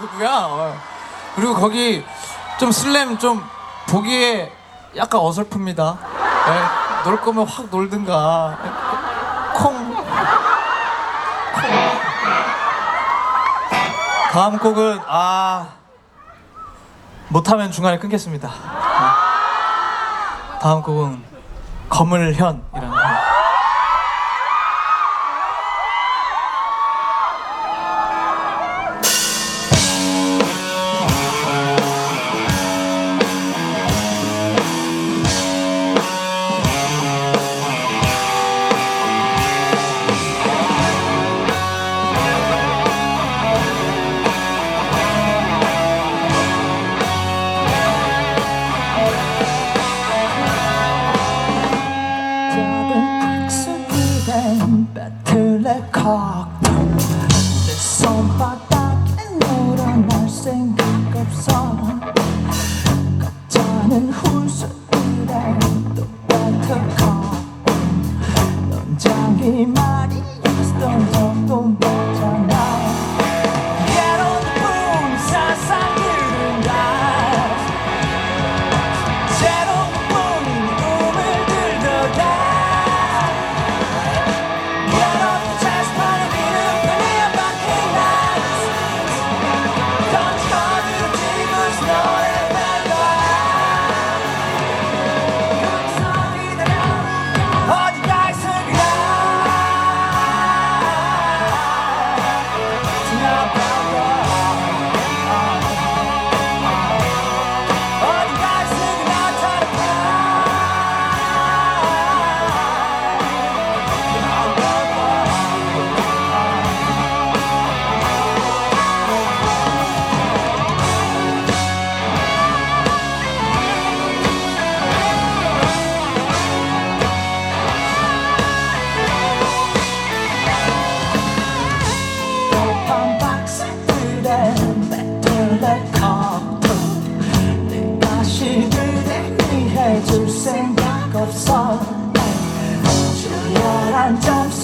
누구야? 어. 그리고 거기 좀 슬램 좀 보기에 약간 어설픕니다. 예, 놀 거면 확 놀든가. 콩. 콩. 다음 곡은 아 못하면 중간에 끊겠습니다. 네. 다음 곡은 거물현이라는 배틀의 칵테일 내 손바닥에 늘어날 생각 없어. 가짜는 훈수들의 똑같은 칵테일 연장이 말이 있 and jumps